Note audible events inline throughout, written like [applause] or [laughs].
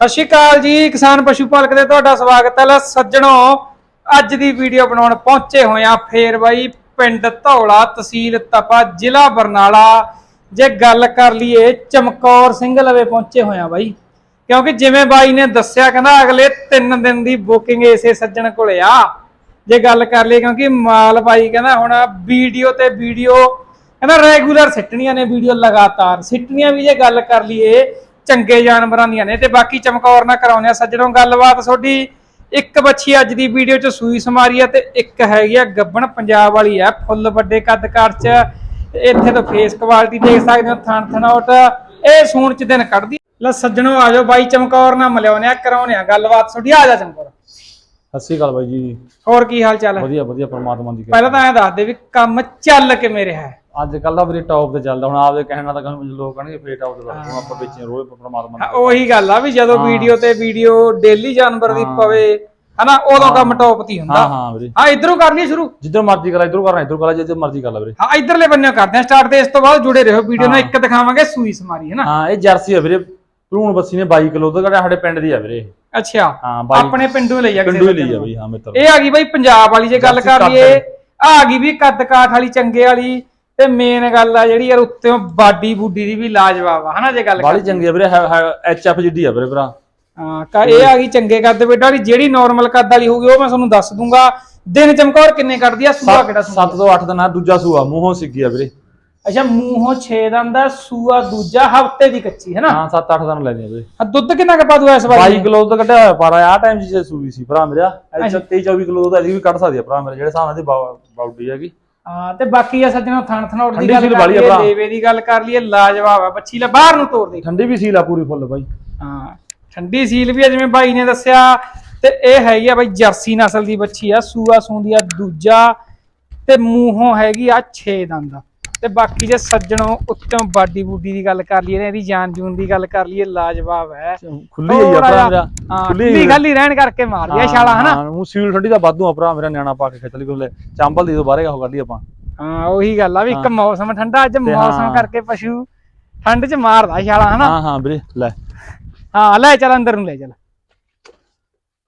ਸਤਿ ਸ਼੍ਰੀ ਅਕਾਲ ਜੀ, ਕਿਸਾਨ ਪਸ਼ੂ ਪਾਲਕ ਦੇ ਤੁਹਾਡਾ ਸਵਾਗਤ ਹੈ। ਸੱਜਣੋ, ਅੱਜ ਦੀ ਵੀਡੀਓ ਬਣਾਉਣ ਪਹੁੰਚੇ ਹੋਏ ਆ ਫੇਰ ਬਾਈ ਪਿੰਡ ਧੌਲਾ ਤਹਿਸੀਲ ਤਪਾ, ਜ਼ਿਲ੍ਹਾ ਬਰਨਾਲਾ। ਜੇ ਗੱਲ ਕਰ ਲਈਏ, ਚਮਕੌਰ ਸਿੰਘ ਲਵੇ ਪਹੁੰਚੇ ਹੋਏ ਆ ਬਾਈ। ਕਿਉਂਕਿ ਜਿਵੇਂ ਬਾਈ ਨੇ ਦੱਸਿਆ, ਕਹਿੰਦਾ ਅਗਲੇ 3 ਦਿਨ ਦੀ ਬੁਕਿੰਗ ਇਸੇ ਸੱਜਣ ਕੋਲੇ ਆ। ਜੇ ਗੱਲ ਕਰ ਲਈਏ, ਕਿਉਂਕਿ ਮਾਲ ਬਾਈ ਕਹਿੰਦਾ ਹੁਣ ਵੀਡੀਓ ਤੇ ਵੀਡੀਓ, ਕਹਿੰਦਾ ਰੈਗੂਲਰ ਸਿੱਟਣੀਆਂ ਨੇ, ਵੀਡੀਓ ਲਗਾਤਾਰ ਸਿੱਟਣੀਆਂ ਵੀ ਜੇ ਗੱਲ ਕਰ ਲਈਏ ਚੰਗੇ ਜਾਨਵਰਾਂ ਦੀਆਂ ਨੇ ਤੇ ਬਾਕੀ ਚਮਕੌਰ ਨਾਲ ਕਰਾਉਂਦੇ ਆ ਸੱਜਣੋਂ ਗੱਲਬਾਤ। ਤੁਹਾਡੀ ਇੱਕ ਬੱਚੀ ਅੱਜ ਦੀ ਵੀਡੀਓ ਚ ਸੂਈ ਸਮਾਰੀ ਆ ਤੇ ਇੱਕ ਹੈਗੀ ਆ ਗੱਬਣ ਪੰਜਾਬ ਵਾਲੀ ਆ ਫੁੱਲ ਵੱਡੇ ਕੱਦ ਕਾਰ ਚ। ਇੱਥੇ ਤੋਂ ਫੇਸ ਕੁਆਲਿਟੀ ਦੇਖ ਸਕਦੇ ਹੋ ਥਣ ਥਣੋਟ ਇਹ ਸੂਣ ਚ ਦਿਨ ਕੱਢਦੀ ਲੈ ਸੱਜਣੋ ਆ ਜਾਓ ਬਾਈ ਚਮਕੌਰ ਨਾਲ ਮਿਲਿਆਉਂਦੇ ਆ ਕਰਾਉਂਦੇ ਆ ਗੱਲਬਾਤ। ਤੁਹਾਡੀ ਆ ਜਾ ਚਮਕੌਰ। ਸਤਿ ਸ਼੍ਰੀ ਅਕਾਲ ਬਾਈ ਜੀ। ਹੋਰ ਕੀ ਹਾਲ ਚਾਲ ਹੈ? ਵਧੀਆ ਵਧੀਆ ਪ੍ਰਮਾਤਮਾ ਦੀ ਕਿਰਪਾ। ਪਹਿਲਾਂ ਤਾਂ ਐਂ ਦੱਸ ਦੇ ਵੀ ਕੰਮ ਚੱਲ ਕਿਵੇਂ ਰਿਹਾ ਹੈ? ਅੱਜ ਕੱਲ ਦਾ ਵੀਰੇ ਟੌਪ ਤੇ ਚੱਲਦਾ ਹੁਣ ਆਪਦੇ ਕਹਿਣ ਨਾਲ ਤਾਂ ਕਹਿੰਦੇ ਲੋਕ ਕਹਿਣਗੇ ਫੇਰ ਟੌਪ ਤੇ ਹੁਣ ਆਪਾਂ ਵੇਚੇ ਰੋਜ਼ ਪ੍ਰਮਾਤਮਾ ਹਾਂ, ਦੀ ਉਹੀ ਗੱਲ ਆ ਵੀ ਜਦੋਂ। ਵੀਡੀਓ ਤੇ ਵੀਡੀਓ ਡੇਲੀ ਜਾਨਵਰ ਦੀ। ਪਵੇ ਹਨਾ ਉਦੋਂ ਕੰਮ ਟੌਪ ਤੇ ਹੀ ਹਾਂ ਹੁੰਦਾ ਹਾਂ ਵੀਰੇ ਹਾਂ ਇਧਰੋਂ ਕਰ ਲਈ ਸ਼ੁਰੂ ਜਿੱਧਰ ਮਰਜ਼ੀ ਕਰਾ ਇਧਰੋਂ ਕਰਨਾ ਇਧਰੋਂ ਕਰਾ ਜਿੱਧਰ ਮਰਜ਼ੀ ਕਰ ਲਾ ਵੀਰੇ ਹਾਂ ਇਧਰਲੇ ਬੰਨੇ ਕਰਦੇ ਆ ਸਟਾਰਟ ਤੇ ਇਸ ਤੋਂ ਬਾਅਦ ਜੁੜੇ ਰਹੋ ਵੀਡੀਓ ਨਾਲ। ਇੱਕ ਦਿਖਾਵਾਂਗੇ ਸੂਈ ਸਮਾਰੀ ਹਨਾ ਹਾਂ ਇਹ ਜਰਸੀ ਆ ਵੀਰੇ ਭਰੂਣ ਬੱਸੀ ਨੇ 22 ਕਿਲੋ ਤੋਂ ਸਾਡੇ ਪਿੰਡ ਦੀ ਆ ਵੀਰੇ। ਅੱਛਾ ਹਾਂ ਆਪਣੇ ਪਿੰਡੋਂ ਲਈ ਆ ਕਿਸੇ ਪਿੰਡੂ ਲਈ ਆ। ਬਈ ਹਾਂ ਮਿੱਤਰ ਇਹ ਆ ਗਈ ਬਾਈ ਪੰਜਾਬ ਵਾਲੀ ਜੇ ਗੱਲ ਕਰ ਲਈਏ। ਆ ਗਈ ਵੀ ਕੱਦ ਕਾਠ ਵਾਲੀ ਚੰਗੇ ਵਾਲੀ ਤੇ ਮੇਨ ਗੱਲ ਆ ਜਿਹੜੀ ਯਾਰ ਉੱਤੇੋਂ ਬਾਡੀ ਬੂਡੀ ਦੀ ਵੀ ਲਾਜਵਾਬ ਆ ਹਨਾ ਜੇ ਗੱਲ ਬਾਲੀ ਚੰਗੀ ਆ ਵੀਰੇ ਐਚ ਐਫ ਜਿੱਡੀ ਆ ਵੀਰੇ ਭਰਾ। ਹਾਂ ਕਾ ਇਹ ਆ ਗਈ ਚੰਗੇ ਕੱਦ ਬੇਟਾ ਵਾਲੀ ਜਿਹੜੀ ਨਾਰਮਲ ਕੱਦ ਵਾਲੀ ਹੋਊਗੀ ਉਹ ਮੈਂ ਤੁਹਾਨੂੰ ਦੱਸ ਦੂੰਗਾ। ਦਿਨ ਚਮਕੌਰ ਕਿੰਨੇ ਕੱਢਦੀ ਆ ਸੂਆ ਕਿਹੜਾ ਸੂਆ? 7 ਤੋਂ 8 ਦਿਨ ਆ ਦੂਜਾ ਸੂਆ ਮੂੰਹੋਂ ਸਿੱਗੀ ਆ ਵੀਰੇ। ਅੱਛਾ ਮੂੰਹੋਂ 6 ਦੰਦ ਦਾ ਸੂਆ ਦੂਜਾ ਹਫ਼ਤੇ ਦੀ ਕੱਚੀ ਹੈ ਨਾ ਹਾਂ 7-8 ਦਿਨ ਲੈਣੇ ਆ ਵੀਰੇ। ਆ ਦੁੱਧ ਕਿੰਨਾ ਕੁ ਪਾ ਦੂ ਇਸ ਵਾਰੀ? 22 ਕਿਲੋ ਤੋਂ ਕੱਢਿਆ ਹੋਇਆ ਪਰ ਆ ਟਾਈਮ ਜੇ ਸੂਈ ਸੀ ਭਰਾ ਮੇਰਾ। 23 24 ਕਿਲੋ ਦਾ ਅਜੀ ਵੀ ਕੱਢ ਸਕਦੀ ਆ ਭਰਾ ਮੇਰੇ ਜਿਹੜੇ ਹਿਸਾਬ ਨਾਲ ਦੀ ਬਾਉਡੀ ਹੈਗੀ। ਹਾਂ ਤੇ ਬਾਕੀ ਆ ਸੱਜਣੋ ਥਣ ਥਣੋਟ ਦੀ ਠੰਡੀ ਗੱਲ ਸੀਲ ਕਰ ਵਾਲੀ ਆ ਲਈਏ ਭਰਾ। ਲੇਵੇ ਦੀ ਗੱਲ ਕਰ ਲਈਏ ਲਾਜਵਾਬ ਆ ਬੱਚੀ ਲੈ ਬਾਹਰ ਨੂੰ ਤੋੜ ਦੇ। ਠੰਡੀ ਵੀ ਸੀਲ ਆ ਪੂਰੀ ਫੁੱਲ ਬਾਈ। ਹਾਂ ਠੰਡੀ ਸੀਲ ਵੀ ਆ ਜਿਵੇਂ ਬਾਈ ਨੇ ਦੱਸਿਆ ਤੇ ਇਹ ਹੈਗੀ ਆ ਬਾਈ ਜਰਸੀ ਨਸਲ ਦੀ ਬੱਚੀ ਆ ਸੂਆ ਸੂੰਦੀ ਆ ਦੂਜਾ ਤੇ ਮੂੰਹੋਂ ਹੈਗੀ ਆ 6 ਦੰਦ। ਤੇ ਬਾਕੀ ਜੇ ਸੱਜਣੋ ਉੱਤੋਂ ਬਾਡੀ ਬੂਡੀ ਦੀ ਗੱਲ ਕਰ ਲਈਏ ਇਹਦੀ ਜਾਨ ਜੂਨ ਦੀ ਗੱਲ ਕਰ ਲਈਏ ਲਾਜਵਾਬ ਹੈ। ਖੁੱਲੀ ਹੋਈ ਆ ਥੋੜ੍ਹਾ ਭਰਾ। ਜਿਹਾ- ਮੇਰਾ ਹਾਂ ਖੁੱਲੀ ਖੁੱਲੀ ਰਹਿਣ ਕਰਕੇ ਮਾਰਦੀ ਆ ਛਾਲਾ ਹਨਾ? ਹਾਂ ਉਹ ਸੀਲ ਠੰਡੀ ਦਾ ਵਾਧੂ ਆ ਭਰਾ ਮੇਰਾ ਨਿਆਣਾ ਪਾ ਕੇ ਖਿੱਚ ਲਈ ਕੋਲੇ ਚਾਂਬਲ ਦੀ ਤੋਂ ਉਹ ਕੱਢੀ ਆਪਾਂ। ਹਾਂ ਉਹੀ ਗੱਲ ਆ ਵੀ ਇੱਕ ਹਾਂ। ਮੌਸਮ ਠੰਡਾ ਅੱਜ ਮੌਸਮ ਹਾਂ। ਕਰਕੇ ਪਸ਼ੂ ਠੰਡ 'ਚ ਮਾਰਦਾ ਛਾਲਾ ਹਨਾ? ਹਾਂ ਹਾਂ ਵੀਰੇ ਲੈ। ਹਾਂ ਲੈ ਚੱਲ ਅੰਦਰ ਨੂੰ ਲੈ ਚੱਲ।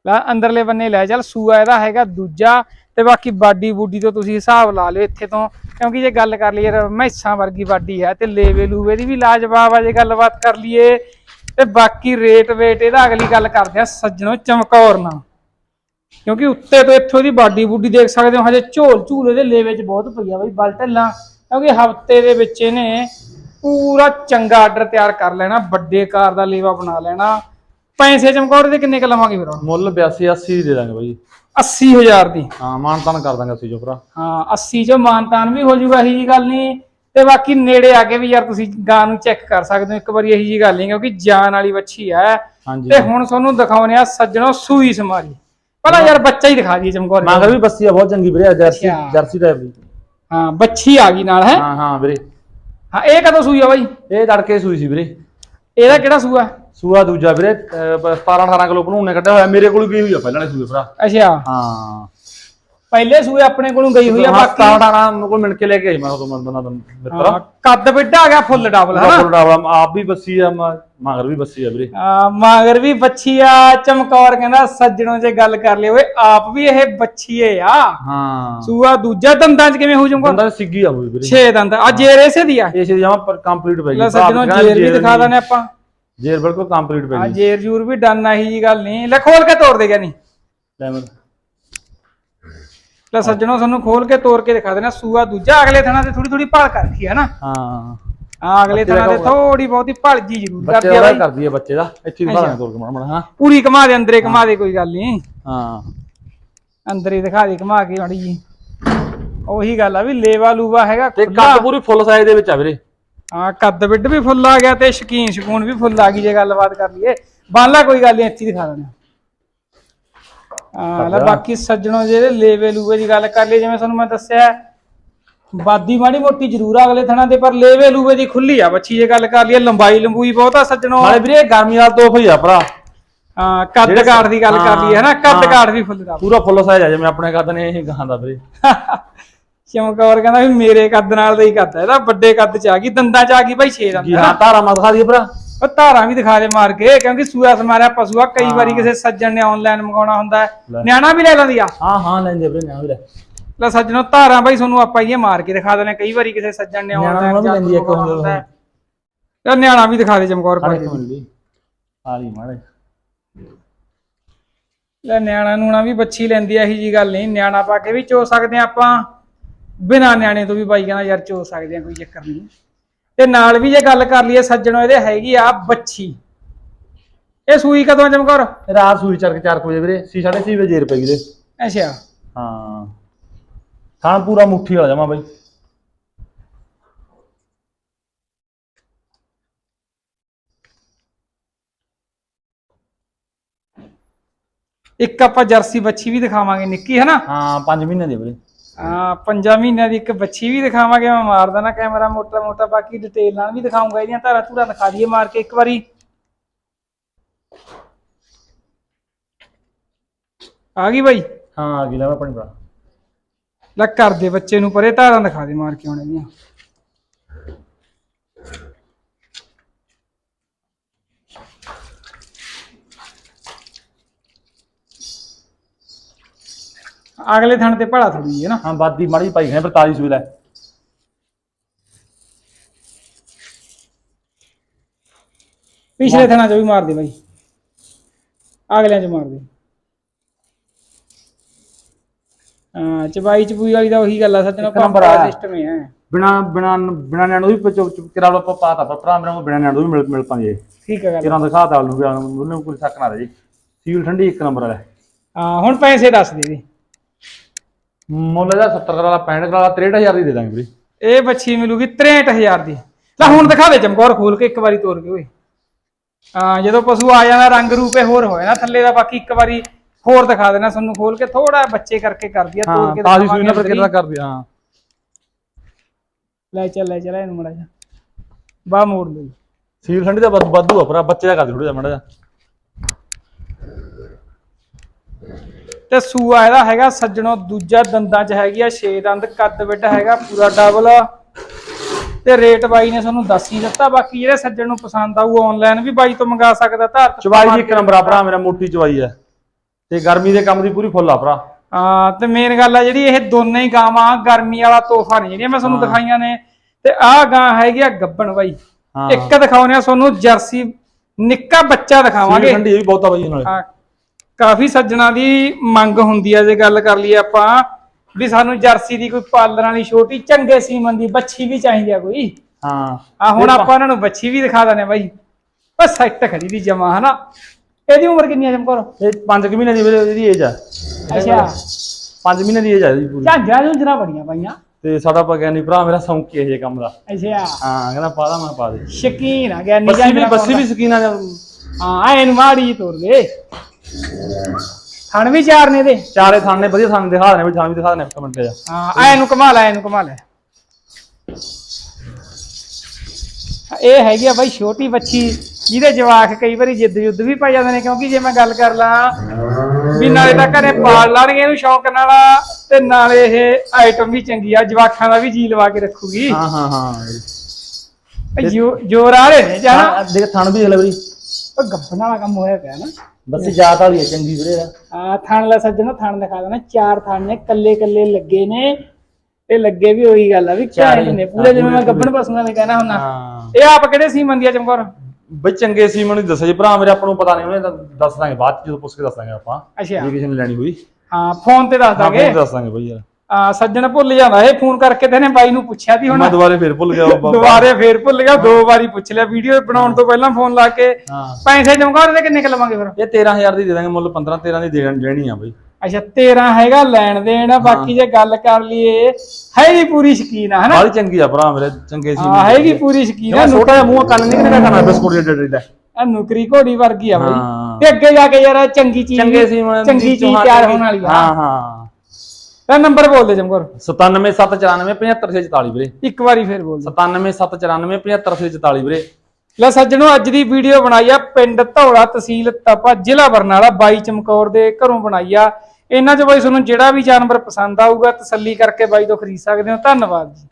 ਲੈ ਅੰਦਰਲੇ ਬੰਨੇ ਲੈ ਚੱਲ ਸੂਆ ਇਹਦਾ ਹੈਗਾ ਦੂਜਾ ਤੇ ਬਾਕੀ ਬਾਡੀ ਬੂਡੀ ਤੋਂ ਤੁਸੀਂ ਹਿਸਾਬ ਲਾ ਲਿਓ ਇੱਥੇ ਤੋਂ ਕਿਉਂਕਿ ਜੇ ਗੱਲ ਕਰ ਲਈਏ ਮੈਸਾਂ ਵਰਗੀ ਵਾਢੀ ਹੈ ਤੇ ਲੇਵੇ ਲੂਵੇ ਦੀ ਵੀ ਲਾਜਵਾਬ ਆ ਜੇ ਗੱਲਬਾਤ ਕਰ ਲਈਏ। ਤੇ ਬਾਕੀ ਰੇਟ ਵੇਟ ਇਹਦਾ ਅਗਲੀ ਗੱਲ ਕਰਦੇ ਆ ਸੱਜਣੋ ਚਮਕੌਰ ਨਾਲ। ਕਿਉਂਕਿ ਉੱਤੇ ਤੋਂ ਇੱਥੋਂ ਦੀ ਬਾਡੀ ਬੂਡੀ ਦੇਖ ਸਕਦੇ ਹੋ, ਹਜੇ ਝੋਲ ਝੂਲ ਇਹਦੇ ਲੇਵੇ 'ਚ ਬਹੁਤ ਪਈ ਆ ਬਈ, ਬਲ ਢੱਲਾਂ। ਕਿਉਂਕਿ ਹਫ਼ਤੇ ਦੇ ਵਿੱਚ ਇਹਨੇ ਪੂਰਾ ਚੰਗਾ ਆਰਡਰ ਤਿਆਰ ਕਰ ਲੈਣਾ, ਵੱਡੇ ਕਾਰ ਦਾ ਲੇਵਾ ਬਣਾ ਲੈਣਾ। ਪੈਸੇ ਚਮਕੌਰ ਦੇ ਕਿੰਨੇ ਕ ਲਵਾਂਗੇ ਫਿਰ ਹੁਣ? ਮੁੱਲ 82 80 ਦੇ ਦਾਂਗੇ ਬਾਈ। 80000 ਦੀ। ਹਾਂ ਮਾਨ ਤਾਨ ਕਰ ਦਾਂਗੇ ਅਸੀਂ ਜੋ ਭਰਾ। ਹਾਂ 80 ਚੋਂ ਮਾਨਤਾਨ ਵੀ ਹੋ ਜਾਊਗਾ ਇਹੀ ਜੀ ਗੱਲ ਨਹੀਂ। ਤੇ ਬਾਕੀ ਨੇੜੇ ਆ ਕੇ ਵੀ ਯਾਰ ਤੁਸੀਂ ਗਾਂ ਨੂੰ ਚੈੱਕ ਕਰ ਸਕਦੇ ਹੋ ਇੱਕ ਵਾਰੀ ਇਹੀ ਜੀ ਗੱਲ ਨਹੀਂ ਕਿਉਂਕਿ ਜਾਨ ਵਾਲੀ ਵੱਛੀ ਹੈ ਹਾਂਜੀ। ਤੇ ਹੁਣ ਤੁਹਾਨੂੰ ਦਿਖਾਉਨੇ ਆ ਸੱਜਣੋ ਸੂਈ ਸਮਾਰੀ। ਪਹਿਲਾਂ ਯਾਰ ਬੱਚਾ ਹੀ ਦਿਖਾ ਦਈਏ ਚਮਕੌਰ ਮਗਰ ਵੀ ਬੱਸੀ ਆ ਬਹੁਤ ਚੰਗੀ ਵੀਰੇ ਜਰਸੀ ਅੱਛਾ। ਜਰਸੀ ਟਾਈਪ ਦੀ। ਹਾਂ ਬੱਚੀ ਆ ਗਈ ਨਾਲ ਹੈ? ਹਾਂ ਹਾਂ ਵੀਰੇ। ਹਾਂ ਇਹ ਕਦੋਂ ਸੂਈ ਆ ਬਾਈ? ਇਹ ਤੜਕੇ ਸੂਈ ਸੀ ਵੀਰੇ। ਇਹਦਾ ਕਿਹੜਾ ਸੂਆ? ਸੂਆ ਦੂਜਾ ਵੀਰੇ 17 18 ਕਿਲੋ ਭਰੂਣ ਨੇ ਕੱਢਿਆ ਹੋਇਆ। ਮੇਰੇ ਕੋਲ ਗਈ ਹੋਈ ਆ ਪਹਿਲਾਂ ਵਾਲੇ ਸੂਏ ਭਰਾ। ਅੱਛਾ। ਹਾਂ। ਪਹਿਲੇ ਸੂਏ ਆਪਣੇ ਕੋਲੋਂ ਗਈ ਹੋਈ ਆ ਬਾਕੀ 17 18 ਮੇਰੇ ਕੋਲ ਮਿਲ ਕੇ ਲੈ ਕੇ ਆਈ ਮੈਂ ਉਦੋਂ ਬੰਦਾ ਮਿੱਤਰ। ਹਾਂ, ਕੱਦ ਵੱਡਾ ਆ ਗਿਆ ਫੁੱਲ ਡਬਲ ਹਨਾ? ਫੁੱਲ ਡਾਵਲਾ ਆਪ ਵੀ ਬੱਸੀ ਆ ਮਗਰ ਵੀ ਬੱਸੀ ਆ ਵੀਰੇ। ਆ ਮਾਗਰ ਵੀ ਬੱਚੀ ਆ ਚਮਕੌਰ ਕਹਿੰਦਾ ਸੱਜਣੋਂ ਜੇ ਗੱਲ ਕਰ ਲਿਓ ਓਏ ਆਪ ਵੀ ਇਹ ਬੱਚੀਏ ਆ। ਹਾਂ। ਸੂਆ ਦੂਜਾ ਦੰਦਾਂ 'ਚ ਕਿਵੇਂ ਹੋ ਜਾਊਗਾ? ਬੰਦਾ ਸਿੱਗੀ ਆ ਵੀਰੇ। 6 ਦੰਦ ਆ ਜੇਰ ਇਸੇ ਦੀ ਆ? ਇਹ ਸੀ ਜਮਾ ਪਰ ਕੰਪਲੀਟ ਪੈ ਗਈ। ਸੱਜਣੋਂ ਜੇਰ ਵੀ ਦਿਖਾ ਦਾਨੇ ਆਪਾਂ। ਜੇਰ ਬਿਲਕੁਲ ਕੰਪਲੀਟ ਪੈ ਆ ਗਈ। ਜੇਰ ਜੂਰ ਵੀ ਡਨ ਆਹੀ ਜੀ ਗੱਲ ਨਹੀਂ। ਲੈ ਖੋਲ ਕੇ ਤੋੜ ਦੇ ਗਿਆ ਨਹੀਂ। ਲੈ ਮੈਂ ਲੈ ਸੱਜਣੋਂ ਤੁਹਾਨੂੰ ਖੋਲ ਕੇ ਤੋੜ ਕੇ ਦਿਖਾ ਦੇਣਾ। ਸੂਆ ਦੂਜਾ ਅਗਲੇ ਥਣਾ ਤੇ ਥੋੜੀ ਥੋੜੀ ਭਾਲ ਕਰ ਰੱਖੀ ਹੈ ਨਾ। ਹਾਂ। ਆ ਅਗਲੇ ਬੱਚੇ ਥਣਾ ਤੇ ਥੋੜੀ ਬਹੁਤੀ ਭਾਲ ਜੀ ਜ਼ਰੂਰ ਬੱਚੇ ਕਰਦੀ ਆ ਦਾ ਬਾਈ। ਕਰਦੀ ਆ ਬੱਚੇ ਦਾ। ਇੱਥੇ ਹੀ ਦਿਖਾ ਤੋਰ ਕੇ ਮਾੜਾ ਮਾੜਾ ਹਾਂ। ਪੂਰੀ ਘਮਾ ਦੇ ਅੰਦਰੇ ਘਮਾ ਦੇ ਕੋਈ ਗੱਲ ਨਹੀਂ। ਹਾਂ। ਅੰਦਰ ਹੀ ਦਿਖਾ ਦੇ ਘਮਾ ਕੇ ਮਾੜੀ ਜੀ ਉਹੀ ਗੱਲ ਆ ਵੀ ਲੇਵਾ ਲੂਵਾ ਹੈਗਾ ਤੇ ਖੁੱਲਾ ਕੱਦ ਪੂਰੀ ਫੁੱਲ ਸਾਈਜ਼ ਦੇ ਵਿੱਚ ਆ ਵੀਰੇ। ਹਾਂ ਕੱਦ ਬਿੱਡ ਵੀ ਫੁੱਲ ਆ ਗਿਆ ਤੇ ਸ਼ਕੀਨ ਸ਼ਕੂਨ ਵੀ ਫੁੱਲ ਆ ਗਈ ਜੇ ਗੱਲਬਾਤ ਕਰ ਲਈਏ। ਬੰਨ ਲਾ ਕੋਈ ਗੱਲ ਨਹੀਂ ਇੱਥੇ ਦਿਖਾ ਦਿੰਦੇ ਹਾਂ। ਲੈ ਬਾਕੀ ਸੱਜਣੋ ਜਿਹੜੇ ਲੇਵੇ ਲੂਵੇ ਦੀ ਗੱਲ ਕਰ ਲਈ ਜਿਵੇਂ ਤੁਹਾਨੂੰ ਮੈਂ ਦੱਸਿਆ ਬਾਦੀ ਮਾੜੀ ਮੋਟੀ ਜ਼ਰੂਰ ਆ ਅਗਲੇ ਥਣਾ ਦੇ ਪਰ ਲੇਵੇ ਲੂਵੇ ਦੀ ਖੁੱਲੀ ਆ। ਬੱਚੀ ਜੇ ਗੱਲ ਕਰ ਲਈਏ ਲੰਬਾਈ ਲੰਬੂਈ ਬਹੁਤ ਆ ਸੱਜਣੋ। ਨਾਲੇ ਵੀਰੇ ਗਰਮੀ ਵਾਲਾ ਤੋਹਫਾ ਹੀ ਆ ਭਰਾ। ਹਾਂ ਕੱਦ ਕਾਠ ਦੀ ਗੱਲ ਕਰ ਲਈਏ ਹਨਾ ਕੱਦ। ਕਾਠ ਵੀ ਫੁੱਲ ਦਾ ਪੂਰਾ ਫੁੱਲ ਸਾਈਜ਼ ਆ ਜਿਵੇਂ ਆਪਣੇ ਕੱਦ ਨੇ ਇਹ ਗਾਂ ਦਾ ਵੀਰੇ। [laughs] ਚਮਕੌਰ ਕਹਿੰਦਾ ਵੀ ਮੇਰੇ ਕੱਦ ਨਾਲ ਦਾ ਹੀ ਕੱਦ ਹੈ ਇਹਦਾ ਵੱਡੇ ਕੱਦ ਚ ਆ ਗਈ ਦੰਦਾਂ ਚ ਆ ਗਈ ਭਾਈ 6 ਜੀ ਦੰਦ। ਹਾਂ ਧਾਰਾ ਮਾ ਦਿਖਾ ਦਈਏ ਭਰਾ। ਉਹ ਧਾਰਾਂ ਵੀ ਦਿਖਾ ਦੇ ਮਾਰ ਕੇ ਕਿਉਂਕਿ ਸੂਆ ਸਮਾਰਿਆ ਪਸ਼ੂ ਆ ਕਈ ਵਾਰੀ। ਕਿਸੇ ਸੱਜਣ ਨੇ ਆਨਲਾਈਨ ਮੰਗਾਉਣਾ ਹੁੰਦਾ ਹੈ। ਨਿਆਣਾ ਵੀ ਲੈ ਲੈਂਦੀ ਆ। ਹਾਂ ਹਾਂ ਲੈਂਦੇ ਵੀਰੇ ਨਿਆਣਾ ਵੀ ਲੈ। ਲੈ ਸੱਜਣੋ ਧਾਰਾਂ ਬਾਈ ਤੁਹਾਨੂੰ ਆਪਾਂ ਇਹ ਮਾਰ ਕੇ ਦਿਖਾ ਦੇਣੇ ਕਈ ਵਾਰੀ ਕਿਸੇ ਸੱਜਣ ਨੇ ਨਿਆਣਾ ਆਨਲਾਈਨ ਵੀ ਲੈਂਦੀ ਆ ਇੱਕ ਹੁੰਦਾ ਹੈ। ਤੇ ਨਿਆਣਾ ਵੀ ਦਿਖਾ ਦੇ ਚਮਕੌਰ ਭਾਈ ਮਿਲ ਗਈ ਆਲੀ ਮਾੜੇ ਲੈ ਨਿਆਣਾ ਨੂਣਾ ਵੀ ਬੱਚੀ ਲੈਂਦੀ ਆ ਇਹੀ ਜੀ ਗੱਲ ਨਹੀਂ। ਨਿਆਣਾ ਪਾ ਕੇ ਵੀ ਚੋ ਸਕਦੇ ਆ ਆਪਾਂ। ਬਿਨਾ ਨਿਆਣੇ ਤੋਂ ਵੀ ਬਾਈ ਕਹਿੰਦਾ ਯਾਰ ਚੋ ਸਕਦੇ ਆ ਕੋਈ ਚੱਕਰ ਨਹੀਂ। ਤੇ ਨਾਲ ਵੀ ਜੇ ਗੱਲ ਕਰ ਲਈਏ ਸੱਜਣੋ ਇਹਦੇ ਹੈਗੀ ਆ ਬੱਚੀ। ਇਹ ਸੂਈ ਕਦੋਂ ਆ ਚਮਕੌਰ ਰਾਤ ਸੂਈ ਚਰਕ 4 ਵਜੇ ਵੀਰੇ ਸੀ 6:30 ਵਜੇ ਜੇਰ ਪਈ ਵੀਰੇ। ਅੱਛਾ। ਹਾਂ। ਥਾਣ ਪੂਰਾ ਮੁੱਠੀ ਵਾਲਾ ਜਮਾ ਬਾਈ। ਇੱਕ ਆਪਾਂ ਜਰਸੀ ਬੱਚੀ ਵੀ ਦਿਖਾਵਾਂਗੇ ਨਿੱਕੀ ਹੈ ਨਾ ਹਾਂ 5 ਮਹੀਨੇ ਦੀ ਵੀਰੇ। ਹਾਂ ਪੰਜਾਂ ਮਹੀਨਿਆਂ ਦੀ ਇੱਕ ਬੱਚੀ ਵੀ ਦਿਖਾਵਾਂਗੇ ਮੈਂ ਮਾਰ ਦੇਣਾ ਕੈਮਰਾ ਮੋਟਾ ਮੋਟਾ ਬਾਕੀ ਡਿਟੇਲ ਨਾਲ ਵੀ ਦਿਖਾਉਂਗਾ ਇਹਦੀਆਂ ਧਾਰਾ ਧੂਰਾ ਦਿਖਾ ਦਈਏ ਮਾਰ ਕੇ ਇੱਕ ਵਾਰੀ। ਆ ਗਈ ਬਾਈ? ਹਾਂ ਆ ਗਈ ਲੈ ਆਪਣੀ ਭਰਾ ਲੈ ਕਰ ਦੇ ਬੱਚੇ ਨੂੰ ਪਰੇ ਧਾਰਾਂ ਦਿਖਾ ਦੇ ਮਾਰ ਕੇ ਹੁਣ ਇਹਦੀਆਂ। ਅਗਲੇ ਥਣ ਤੇ ਭੜਾ ਥੋੜੀ ਹੈ ਨਾ। ਹਾਂ ਬਾਦੀ ਮਾੜੀ ਪਾਈ ਹੈ ਪਰ ਤਾਜੀ ਸੂਈ ਲੈ। ਪਿਛਲੇ ਥਣਾ ਚ ਵੀ ਮਾਰ ਦੇ ਬਾਈ। ਅਗਲਿਆਂ ਚ ਮਾਰ ਦੇ। ਹਾਂ ਚਬਾਈ ਚਬੂਈ ਵਾਲੀ ਦਾ ਉਹੀ ਗੱਲ ਆ ਸੱਜਣਾ ਨੰਬਰ ਆ। ਸਿਸਟਮ ਹੀ ਬਿਨਾ ਬਿਨਾ ਬਿਨਾ ਨਿਆਣੂ ਵੀ ਚੁੱਪ ਚੁੱਪ ਕਿਰਾ ਆਪਾਂ ਪਾਤਾ ਪਰ ਭਰਾ ਮੇਰੇ ਨੂੰ ਬਿਨਾ ਨਿਆਣੂ ਵੀ ਮਿਲ ਮਿਲ ਪਾਂਗੇ ਠੀਕ ਹੈ ਗੱਲ। ਕਿਰਾਂ ਦਿਖਾਤਾ ਉਹਨੂੰ ਵੀ ਉਹਨੂੰ ਕੋਈ ਸ਼ੱਕ ਨਾ ਰਹੇ। ਸੀਲ ਠੰਡੀ ਇੱਕ ਨੰਬਰ ਵਾਲਾ। ਹਾਂ ਹੁਣ ਪੈਸੇ ਦੱਸ ਦੇ ਵੀ ਮੁੱਲ ਦਾ 70 ਵਾਲਾ 65 ਵਾਲਾ 63000 ਦੀ ਦੇ ਦਾਂਗੇ ਵੀਰੇ। ਇਹ ਬੱਚੀ ਮਿਲੂਗੀ 63000 ਦੀ। ਲੈ ਹੁਣ ਦਿਖਾ ਦੇ ਚਮਕੌਰ ਖੋਲ ਕੇ ਇੱਕ ਵਾਰੀ ਤੋੜ ਕੇ ਓਏ। ਹਾਂ ਜਦੋਂ ਪਸ਼ੂ ਆ ਜਾਣਾ ਰੰਗ ਰੂਪੇ ਹੋਰ ਹੋਏ ਨਾ ਥੱਲੇ ਦਾ ਬਾਕੀ ਇੱਕ ਵਾਰੀ ਹੋਰ ਦਿਖਾ ਦੇਣਾ ਤੁਹਾਨੂੰ ਖੋਲ ਕੇ ਥੋੜਾ ਬੱਚੇ ਕਰਕੇ ਕਰਦੀ ਆ ਤੋੜ ਕੇ ਤਾਜੀ ਸੂਈ ਨਾ ਦਿਖਾਵਾਂਗੇ ਫਿਰ ਕਿਹੜਾ ਕਰਦੀ ਹਾਂ। ਲੈ ਚੱਲ ਲੈ ਚੱਲ ਇਹਨੂੰ ਮੜਾ ਜਾ ਬਾਹ ਮੋੜ ਲਈ ਸੀਲ ਠੰਡੀ ਦਾ ਵੱਧ- ਆ ਭਰਾ ਬੱਚੇ ਦਾ ਕਰਦੀ ਥੋੜਾ ਜਿਹਾ ਮੜਾ ਜਾ ਤੇ ਸੂਆ ਇਹਦਾ ਹੈਗਾ ਸੱਜਣੋ ਦੂਜਾ ਦੰਦਾਂ 'ਚ ਹੈਗੀ ਆ 6 ਦੰਦ ਕੱਦ ਵਿੱਡ ਹੈਗਾ ਪੂਰਾ ਡਬਲ ਤੇ ਰੇਟ ਬਾਈ ਨੇ ਤੁਹਾਨੂੰ ਦੱਸ ਹੀ ਦਿੱਤਾ ਬਾਕੀ ਜਿਹੜੇ ਸੱਜਣ ਨੂੰ ਪਸੰਦ ਆਊ ਆਨਲਾਈਨ ਵੀ ਬਾਈ ਤੋਂ ਮੰਗਾ ਸਕਦਾ ਧਾਰ ਚਵਾਈ ਦੀ ਇੱਕ ਨੰਬਰ ਆ ਭਰਾ ਮੇਰਾ ਮੋਟੀ ਚਵਾਈ ਹੈ ਤੇ ਗਰਮੀ ਦੇ ਕੰਮ ਦੀ ਪੂਰੀ ਫੁੱਲ ਆ ਭਰਾ। ਹਾਂ ਤੇ ਮੇਨ ਗੱਲ ਆ ਜਿਹੜੀ ਇਹ ਦੋਨੇ ਹੀ ਗਾਵਾਂ ਗਰਮੀ ਵਾਲਾ ਤੋਹਫਾ ਨੇ ਜਿਹੜੀਆਂ ਮੈਂ ਤੁਹਾਨੂੰ ਦਿਖਾਈਆਂ ਨੇ। ਤੇ ਆਹ ਗਾਂ ਹੈਗੀ ਆ ਗੱਬਣ ਬਾਈ। ਇੱਕ ਦਿਖਾਉਨੇ ਆ ਤੁਹਾਨੂੰ ਜਰਸੀ ਨਿੱਕਾ ਬੱਚਾ ਦਿਖਾਵਾਂਗੇ। ਠੰਡੀ ਵੀ ਬਹੁਤਾ ਬਾਈ ਨਾਲੇ। ਹਾਂ, ਕਾਫੀ ਸੱਜਣਾ ਦੀ ਮੰਗ ਹੁੰਦੀ ਆ ਜੇ ਗੱਲ ਕਰ ਲਈਏ ਆਪਾਂ ਵੀ ਸਾਨੂੰ ਜਰਸੀ ਦੀ ਕੋਈ ਪਾਲਣ ਵਾਲੀ ਛੋਟੀ ਚੰਗੇ ਸੀਮਨ ਦੀ ਬੱਚੀ ਵੀ ਚਾਹੀਦੀ ਆ ਕੋਈ। ਹਾਂ ਆ ਹੁਣ ਆਪਾਂ ਇਹਨਾਂ ਨੂੰ ਬੱਚੀ ਵੀ ਦਿਖਾ ਦਨੇ ਬਾਈ। ਉਹ ਸੈੱਟ ਖੜੀ ਦੀ ਜਮਾ ਹਨਾ? ਇਹਦੀ ਉਮਰ ਕਿੰਨੀ ਆ ਜਮਕੌਰ ਇਹ 5 ਮਹੀਨੇ ਦੀ ਇਹਦੀ ਏਜ ਆ। ਅੱਛਾ। 5 ਮਹੀਨੇ ਦੀ ਏਜ ਆ ਇਹਦੀ ਪੂਰੀ। ਝਾਂਜਰਾ ਝੁੰਜਰਾ ਬੜੀਆਂ ਪਾਈਆਂ। ਤੇ ਸਾਡਾ ਪਾ ਨਹੀਂ ਭਰਾ ਮੇਰਾ ਸੌਂਕੀ ਇਹ ਕੰਮ ਦਾ। ਅੱਛਾ। ਹਾਂ ਕਹਿੰਦਾ ਪਾਦਾ ਮੈਂ ਪਾ ਦੇ। ਸ਼ਕੀਨ ਆ ਗਿਆ ਬੱਸੀ ਵੀ ਬੱਸੀ ਵੀ ਸਕੀਨ ਆ ਹਾਂ ਐਨ ਮਾੜੀ ਤੋਰ ਦੇ। ਥਣ ਵੀ ਚਾਰ ਨੇ ਦੇ ਚਾਰੇ ਥਾਣੇ ਵਧੀਆ ਥਾਣੇ ਦਿਖਾ ਦੇਣੇ ਵੀ ਥਾਣੇ ਵੀ ਦਿਖਾ ਦੇਣੇ ਕਮੈਂਟ 'ਚ ਹਾਂ ਐ ਨੂੰ ਕਮਾ ਲੈ ਕਮਾ ਲੈ। ਇਹ ਹੈਗੀ ਆ ਬਾਈ ਛੋਟੀ ਬੱਚੀ ਜਿਹਦੇ ਜਵਾਕ ਕਈ ਵਾਰੀ ਜਿੱਦ ਜੁੱਦ ਵੀ ਪੈ ਜਾਂਦੇ ਨੇ ਕਿਉਂਕਿ ਜੇ ਮੈਂ ਗੱਲ ਕਰ ਲਾਂ ਵੀ ਨਾਲੇ ਤਾਂ ਘਰੇ ਪਾਲ ਲਾਣਗੇ ਇਹਨੂੰ ਸ਼ੌਂਕ ਨਾਲ ਤੇ ਨਾਲੇ ਇਹ ਆਈਟਮ ਵੀ ਚੰਗੀ ਆ ਜਵਾਕਾਂ ਦਾ ਵੀ ਜੀ ਲਵਾ ਕੇ ਰੱਖੂਗੀ। ਹਾਂ ਹਾਂ ਹਾਂ। ਇਹ ਜੋ- ਜੋਰ ਆ ਰਹੇ ਨੇ ਜਾਨਾ ਦੇਖ ਥਣ ਵੀ ਹਲੇ ਵੀਰੇ। ਉਹ ਗੱਬਣ ਵਾਲਾ ਕੰਮ ਹੋਇਆ ਪਿਆ ਨਾ। ਬਸ ਜਾਤ ਵਾਲੀ ਹੈ ਚੰਗੀ ਵੀਰੇ ਦਾ ਆ ਥਣ ਲੈ ਸੱਜਣਾ ਥਣ ਦਿਖਾ ਦੇਣਾ ਚਾਰ ਥਣ ਨੇ ਕੱਲੇ ਕੱਲੇ ਲੱਗੇ ਨੇ ਤੇ ਲੱਗੇ ਵੀ ਉਹੀ ਗੱਲ ਆ ਵੀ ਚਾਰ। ਨੇ ਪੂਰੇ ਜਿਵੇਂ ਮੈਂ ਗੱਬਣ ਪਸੂਆਂ ਦੇ ਕਹਿਣਾ ਹੁੰਦਾ। ਇਹ ਆਪ ਕਿਹੜੇ ਸੀ ਮੰਦੀ ਆ ਚਮਕੌਰ? ਬਈ ਚੰਗੇ ਸੀ ਮੈਨੂੰ ਦੱਸਿਆ ਜੀ ਭਰਾ ਮੇਰੇ ਆਪਾਂ ਨੂੰ ਪਤਾ ਨਹੀਂ ਉਹਨੇ ਤਾਂ ਦੱਸ ਦਾਂਗੇ ਬਾਅਦ ਚ ਜਦੋਂ ਪੁੱਛ ਕੇ ਦੱਸ ਦਾਂਗੇ ਆਪਾਂ। ਅੱਛਾ। ਜੇ ਕਿਸੇ ਨੇ ਲੈਣੀ ਹੋਈ। ਹਾਂ ਫੋਨ ਤੇ ਦੱਸ ਦਾਂਗੇ। ਫੋਨ ਦੱਸ ਦਾਂਗੇ ਬਈ ਯਾਰ। ਆ ਸੱਜਣ ਭੁੱਲ ਜਾਂਦਾ ਇਹ ਫੋਨ ਕਰਕੇ ਤੇ ਨੇ ਬਾਈ ਨੂੰ ਪੁੱਛਿਆ ਸੀ ਹੁਣ ਮੈਂ ਦੁਬਾਰੇ ਫੇਰ ਭੁੱਲ ਗਿਆ ਬਾਬਾ। ਦੁਬਾਰੇ ਫੇਰ ਭੁੱਲ ਗਿਆ ਦੋ ਵਾਰੀ ਪੁੱਛ ਲਿਆ ਵੀਡੀਓ ਬਣਾਉਣ ਤੋਂ ਪਹਿਲਾਂ ਫੋਨ ਲਾ ਕੇ। ਪੈਸੇ ਚਮਕੌਰ ਦੇ ਕਿੰਨੇ ਕ ਲਵਾਂਗੇ ਫਿਰ? ਇਹ 13000 ਦੀ ਦੇ ਦਾਂਗੇ ਮੁੱਲ 15 13 ਦੀ ਦੇਣ ਲੈਣੀ ਆ ਬਈ। ਅੱਛਾ 13 ਹੈਗਾ ਲੈਣ ਦੇਣ ਬਾਕੀ ਜੇ ਗੱਲ ਕਰ ਲਈਏ ਹੈਗੀ ਪੂਰੀ ਸ਼ਕੀਨ ਆ ਹਨਾ? ਬਾਲੀ ਚੰਗੀ ਆ ਭਰਾ ਮੇਰੇ ਚੰਗੇ ਸੀ। ਹਾਂ ਹੈਗੀ ਪੂਰੀ ਸ਼ਕੀਨ ਆ ਛੋਟਾ ਜਿਹਾ ਮੂੰਹ ਕੰਨ ਨਹੀਂ ਕਿਹਨੇ ਕਰਨਾ ਬਿਸਕੁਟ ਦੇ। ਡੇਡੇ ਆ ਨੁਕਰੀ ਘੋੜੀ ਵਰਗੀ ਆ ਬਈ। ਤੇ ਅੱਗੇ ਜਾ ਕੇ ਯਾਰ ਚੰਗੀ ਚੀਜ਼ ਚੰਗੇ ਸੀ ਚੰਗੀ ਚੀਜ਼ ਤਿਆਰ ਹੋਣ ਵਾਲੀ ਆ। ਹਾਂ ਹਾਂ। ਤਾਂ ਨੰਬਰ ਬੋਲ ਦੇ ਜਮਕੌਰ। 97794 75644 ਵੀਰੇ। ਇੱਕ ਵਾਰੀ ਫੇਰ ਬੋਲ ਦੇ। 97794 75644 ਵੀਰੇ। ਲੈ ਸੱਜਣੋ ਅੱਜ ਦੀ ਵੀਡੀਓ ਬਣਾਈ ਆ ਪਿੰਡ ਧੌਲਾ ਤਹਿਸੀਲ ਤਪਾ ਜ਼ਿਲ੍ਹਾ ਬਰਨਾਲਾ ਬਾਈ ਚਮਕੌਰ ਦੇ ਘਰੋਂ ਬਣਾਈ ਆ। ਇਹਨਾਂ 'ਚ ਬਾਈ ਤੁਹਾਨੂੰ ਜਿਹੜਾ ਵੀ ਜਾਨਵਰ ਪਸੰਦ ਆਊਗਾ ਤਸੱਲੀ ਕਰਕੇ ਬਾਈ ਤੋਂ ਖਰੀਦ ਸਕਦੇ ਹੋ। ਧੰਨਵਾਦ ਜੀ।